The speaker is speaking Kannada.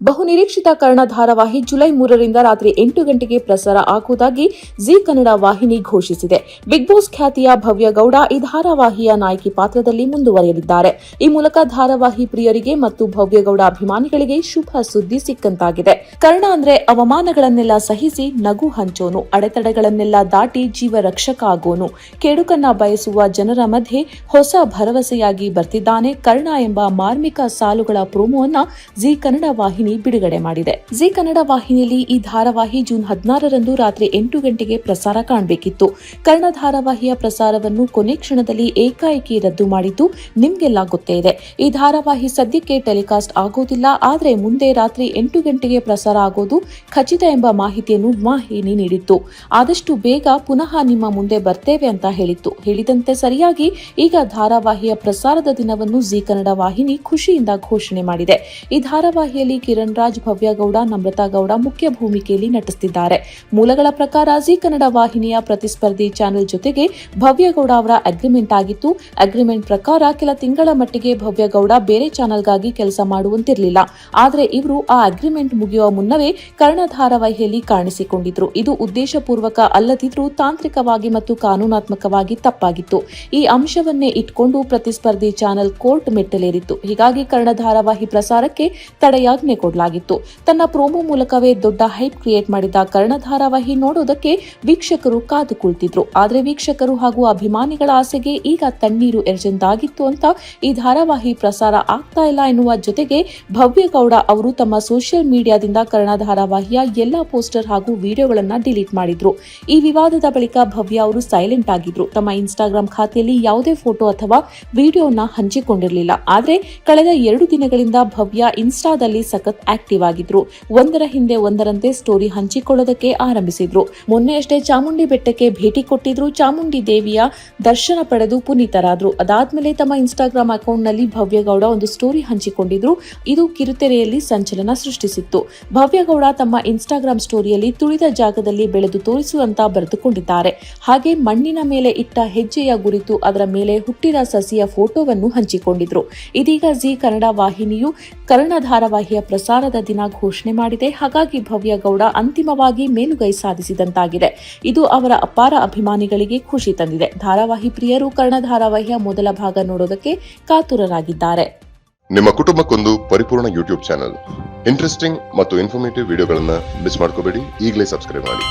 ಬಹುನಿರೀಕ್ಷಿತ ಕರ್ಣ ಧಾರಾವಾಹಿ ಜುಲೈ ಮೂರರಿಂದ ರಾತ್ರಿ ಎಂಟು ಗಂಟೆಗೆ ಪ್ರಸಾರ ಆಗುವುದಾಗಿ ಜಿ ಕನ್ನಡ ವಾಹಿನಿ ಘೋಷಿಸಿದೆ. ಬಿಗ್ ಬಾಸ್ ಖ್ಯಾತಿಯ ಭವ್ಯ ಗೌಡ ಈ ಧಾರಾವಾಹಿಯ ನಾಯಕಿ ಪಾತ್ರದಲ್ಲಿ ಮುಂದುವರಿಯಲಿದ್ದಾರೆ. ಈ ಮೂಲಕ ಧಾರಾವಾಹಿ ಪ್ರಿಯರಿಗೆ ಮತ್ತು ಭವ್ಯಗೌಡ ಅಭಿಮಾನಿಗಳಿಗೆ ಶುಭ ಸುದ್ದಿ ಸಿಕ್ಕಂತಾಗಿದೆ. ಕರ್ಣ ಅಂದ್ರೆ ಅವಮಾನಗಳನ್ನೆಲ್ಲ ಸಹಿಸಿ ನಗು ಹಂಚೋನು, ಅಡೆತಡೆಗಳನ್ನೆಲ್ಲ ದಾಟಿ ಜೀವ ರಕ್ಷಕ ಆಗೋನು. ಕೆಡುಕನ್ನ ಬಯಸುವ ಜನರ ಮಧ್ಯೆ ಹೊಸ ಭರವಸೆಯಾಗಿ ಬರ್ತಿದ್ದಾನೆ ಕರ್ಣ ಎಂಬ ಮಾರ್ಮಿಕ ಸಾಲುಗಳ ಪ್ರೋಮೋವನ್ನ ಜಿ ಕನ್ನಡ ವಾಹಿನಿ ಬಿಡುಗಡೆ ಮಾಡಿದೆ. ಜಿ ಕನ್ನಡ ವಾಹಿನಿಯಲ್ಲಿ ಈ ಧಾರಾವಾಹಿ ಜೂನ್ ಹದಿನಾರರಂದು ರಾತ್ರಿ ಎಂಟು ಗಂಟೆಗೆ ಪ್ರಸಾರ ಕಾಣಬೇಕಿತ್ತು. ಕನ್ನಡ ಧಾರಾವಾಹಿಯ ಪ್ರಸಾರವನ್ನು ಕೊನೆ ಕ್ಷಣದಲ್ಲಿ ಏಕಾಏಕಿ ರದ್ದು ಮಾಡಿದ್ದು ನಿಮ್ಗೆಲ್ಲ ಗೊತ್ತೇ ಇದೆ. ಈ ಧಾರಾವಾಹಿ ಸದ್ಯಕ್ಕೆ ಟೆಲಿಕಾಸ್ಟ್ ಆಗೋದಿಲ್ಲ, ಆದರೆ ಮುಂದೆ ರಾತ್ರಿ ಎಂಟು ಗಂಟೆಗೆ ಪ್ರಸಾರ ಆಗೋದು ಖಚಿತ ಎಂಬ ಮಾಹಿತಿಯನ್ನು ವಾಹಿನಿ ನೀಡಿತ್ತು. ಆದಷ್ಟು ಬೇಗ ಪುನಃ ನಿಮ್ಮ ಮುಂದೆ ಬರ್ತೇವೆ ಅಂತ ಹೇಳಿತ್ತು. ಹೇಳಿದಂತೆ ಸರಿಯಾಗಿ ಈಗ ಧಾರಾವಾಹಿಯ ಪ್ರಸಾರದ ದಿನವನ್ನು ಜಿ ಕನ್ನಡ ವಾಹಿನಿ ಖುಷಿಯಿಂದ ಘೋಷಣೆ ಮಾಡಿದೆ. ಈ ಧಾರಾವಾಹಿಯಲ್ಲಿ ಕಿರಣ್ ರಾಜ್ ಭವ್ಯಗೌಡ, ನಮ್ರತಾ ಗೌಡ ಮುಖ್ಯ ಭೂಮಿಕೆಯಲ್ಲಿ ನಟಿಸುತ್ತಿದ್ದಾರೆ ಮೂಲಗಳ ಪ್ರಕಾರ ಜಿ ಕನ್ನಡ ವಾಹಿನಿಯ ಪ್ರತಿಸ್ಪರ್ಧಿ ಚಾನೆಲ್ ಜೊತೆಗೆ ಭವ್ಯಗೌಡ ಅವರ ಅಗ್ರಿಮೆಂಟ್ ಆಗಿತ್ತು. ಅಗ್ರಿಮೆಂಟ್ ಪ್ರಕಾರ ಕೆಲ ತಿಂಗಳ ಮಟ್ಟಿಗೆ ಭವ್ಯಗೌಡ ಬೇರೆ ಚಾನೆಲ್ಗಾಗಿ ಕೆಲಸ ಮಾಡುವಂತಿರಲಿಲ್ಲ. ಆದರೆ ಇವರು ಆ ಅಗ್ರಿಮೆಂಟ್ ಮುಗಿಯುವ ಮುನ್ನವೇ ಕರ್ಣ ಧಾರಾವಾಹಿಯಲ್ಲಿ ಕಾಣಿಸಿಕೊಂಡಿದ್ರು. ಇದು ಉದ್ದೇಶಪೂರ್ವಕ ಅಲ್ಲದಿದ್ರೂ ತಾಂತ್ರಿಕವಾಗಿ ಮತ್ತು ಕಾನೂನಾತ್ಮಕವಾಗಿ ತಪ್ಪಾಗಿತ್ತು. ಈ ಅಂಶವನ್ನೇ ಇಟ್ಕೊಂಡು ಪ್ರತಿಸ್ಪರ್ಧಿ ಚಾನೆಲ್ ಕೋರ್ಟ್ ಮೆಟ್ಟಲೇರಿತ್ತು. ಹೀಗಾಗಿ ಕರ್ಣ ಧಾರಾವಾಹಿ ಪ್ರಸಾರಕ್ಕೆ ತಡೆಯಾಜ್ಞೆ ಕೊಡಲಾಗಿತ್ತು. ತನ್ನ ಪ್ರೋಮೋ ಮೂಲಕವೇ ದೊಡ್ಡ ಹೈಪ್ ಕ್ರಿಯೇಟ್ ಮಾಡಿದ ಕರ್ಣ ಧಾರಾವಾಹಿ ನೋಡೋದಕ್ಕೆ ವೀಕ್ಷಕರು ಕಾದು ಕುಳಿತಿದ್ರು. ಆದರೆ ವೀಕ್ಷಕರು ಹಾಗೂ ಅಭಿಮಾನಿಗಳ ಆಸೆಗೆ ಈಗ ತಣ್ಣೀರು ಎರಚೆಂದಾಗಿತ್ತು ಅಂತ ಈ ಧಾರಾವಾಹಿ ಪ್ರಸಾರ ಆಗ್ತಾ ಇಲ್ಲ ಎನ್ನುವ ಜೊತೆಗೆ ಭವ್ಯಗೌಡ ಅವರು ತಮ್ಮ ಸೋಷಿಯಲ್ ಮೀಡಿಯಾದಿಂದ ಕರ್ಣ ಧಾರಾವಾಹಿಯ ಎಲ್ಲಾ ಪೋಸ್ಟರ್ ಹಾಗೂ ವಿಡಿಯೋಗಳನ್ನ ಡಿಲೀಟ್ ಮಾಡಿದ್ರು. ಈ ವಿವಾದದ ಬಳಿಕ ಭವ್ಯ ಅವರು ಸೈಲೆಂಟ್ ಆಗಿದ್ರು. ತಮ್ಮ ಇನ್ಸ್ಟಾಗ್ರಾಮ್ ಖಾತೆಯಲ್ಲಿ ಯಾವುದೇ ಫೋಟೋ ಅಥವಾ ವಿಡಿಯೋನ ಹಂಚಿಕೊಂಡಿರಲಿಲ್ಲ. ಆದರೆ ಕಳೆದ ಎರಡು ದಿನಗಳಿಂದ ಭವ್ಯ ಇನ್ಸ್ಟಾದಲ್ಲಿ ಸಖತ್ ಆಕ್ಟಿವ್ ಆಗಿದ್ರು. ಒಂದರ ಹಿಂದೆ ಒಂದರಂತೆ ಸ್ಟೋರಿ ಹಂಚಿಕೊಳ್ಳೋದಕ್ಕೆ ಆರಂಭಿಸಿದ್ರು. ಮೊನ್ನೆಯಷ್ಟೇ ಚಾಮುಂಡಿ ಬೆಟ್ಟಕ್ಕೆ ಭೇಟಿ ಕೊಟ್ಟಿದ್ರು ಚಾಮುಂಡಿ ದೇವಿಯ ದರ್ಶನ ಪಡೆದು ಪುನೀತರಾದ್ರು. ಅದಾದ್ಮೇಲೆ ತಮ್ಮ ಇನ್ಸ್ಟಾಗ್ರಾಮ್ ಅಕೌಂಟ್ನಲ್ಲಿ ಭವ್ಯಗೌಡ ಒಂದು ಸ್ಟೋರಿ ಹಂಚಿಕೊಂಡಿದ್ರು. ಇದು ಕಿರುತೆರೆಯಲ್ಲಿ ಸಂಚಲನ ಸೃಷ್ಟಿಸಿತ್ತು. ಭವ್ಯಗೌಡ ತಮ್ಮ ಇನ್ಸ್ಟಾಗ್ರಾಮ್ ಸ್ಟೋರಿಯಲ್ಲಿ ತುಳಿದ ಜಾಗದಲ್ಲಿ ಬೆಳೆದು ತೋರಿಸುವಂತ ಬರೆದುಕೊಂಡಿದ್ದಾರೆ. ಹಾಗೆ ಮಣ್ಣಿನ ಮೇಲೆ ಇಟ್ಟ ಹೆಜ್ಜೆಯ ಗುರಿತು ಅದರ ಮೇಲೆ ಹುಟ್ಟಿದ ಸಸಿಯ ಫೋಟೋವನ್ನು ಹಂಚಿಕೊಂಡಿದ್ರು. ಇದೀಗ ಜಿ ಕನ್ನಡ ವಾಹಿನಿಯು ಕರ್ಣ ಧಾರಾವಾಹಿಯ ಪ್ರಸಾರದ ದಿನ ಘೋಷಣೆ ಮಾಡಿದೆ. ಹಾಗಾಗಿ ಭವ್ಯ ಗೌಡ ಅಂತಿಮವಾಗಿ ಮೇಲುಗೈ ಸಾಧಿಸಿದಂತಾಗಿದೆ. ಇದು ಅವರ ಅಪಾರ ಅಭಿಮಾನಿಗಳಿಗೆ ಖುಷಿ ತಂದಿದೆ. ಧಾರಾವಾಹಿ ಪ್ರಿಯರು ಕರ್ಣ ಧಾರಾವಾಹಿಯ ಮೊದಲ ಭಾಗ ನೋಡೋದಕ್ಕೆ ಕಾತುರರಾಗಿದ್ದಾರೆ. ನಿಮ್ಮ ಕುಟುಂಬಕ್ಕೊಂದು ಪರಿಪೂರ್ಣ ಯೂಟ್ಯೂಬ್ ಚಾನಲ್. ಇಂಟ್ರೆಸ್ಟಿಂಗ್ ಮತ್ತು ಇನ್ಫಾರ್ಮೇಟಿವ್ ವಿಡಿಯೋಗಳನ್ನು ಮಿಸ್ ಮಾಡ್ಕೋಬೇಡಿ. ಈಗಲೇ ಸಬ್ಸ್ಕ್ರೈಬ್ ಮಾಡಿ.